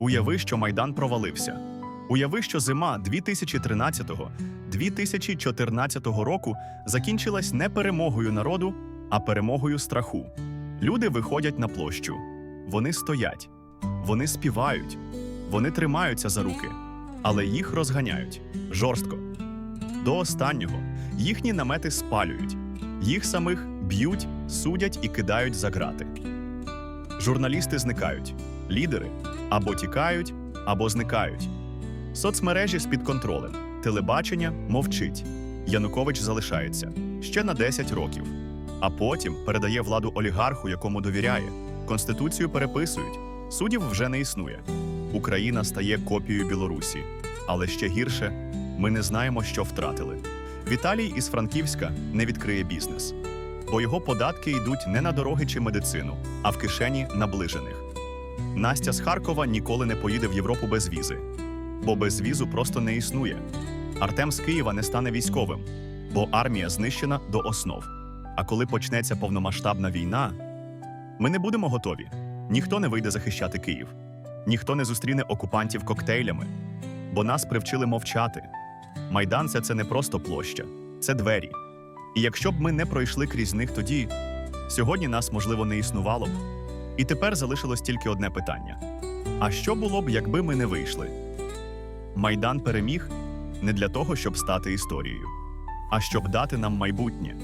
Уяви, що Майдан провалився. Уяви, що зима 2013-2014 року закінчилась не перемогою народу, а перемогою страху. Люди виходять на площу. Вони стоять, вони співають, вони тримаються за руки, але їх розганяють жорстко. До останнього їхні намети спалюють, їх самих б'ють, судять і кидають за грати. Журналісти зникають, лідери або тікають, або зникають. Соцмережі з під контролем, телебачення мовчить. Янукович залишається ще на 10 років, а потім передає владу олігарху, якому довіряє. Конституцію переписують, суддів вже не існує. Україна стає копією Білорусі, але ще гірше ми не знаємо, що втратили. Віталій із Франківська не відкриє бізнес, бо його податки йдуть не на дороги чи медицину, а в кишені наближених. Настя з Харкова ніколи не поїде в Європу без візи, бо без візу просто не існує. Артем з Києва не стане військовим, бо армія знищена до основ. А коли почнеться повномасштабна війна, ми не будемо готові. Ніхто не вийде захищати Київ, ніхто не зустріне окупантів коктейлями, бо нас привчили мовчати. Майдан це, не просто площа, це двері. І якщо б ми не пройшли крізь них тоді, сьогодні нас, можливо, не існувало б. І тепер залишилось тільки одне питання: а що було б, якби ми не вийшли? Майдан переміг не для того, щоб стати історією, а щоб дати нам майбутнє.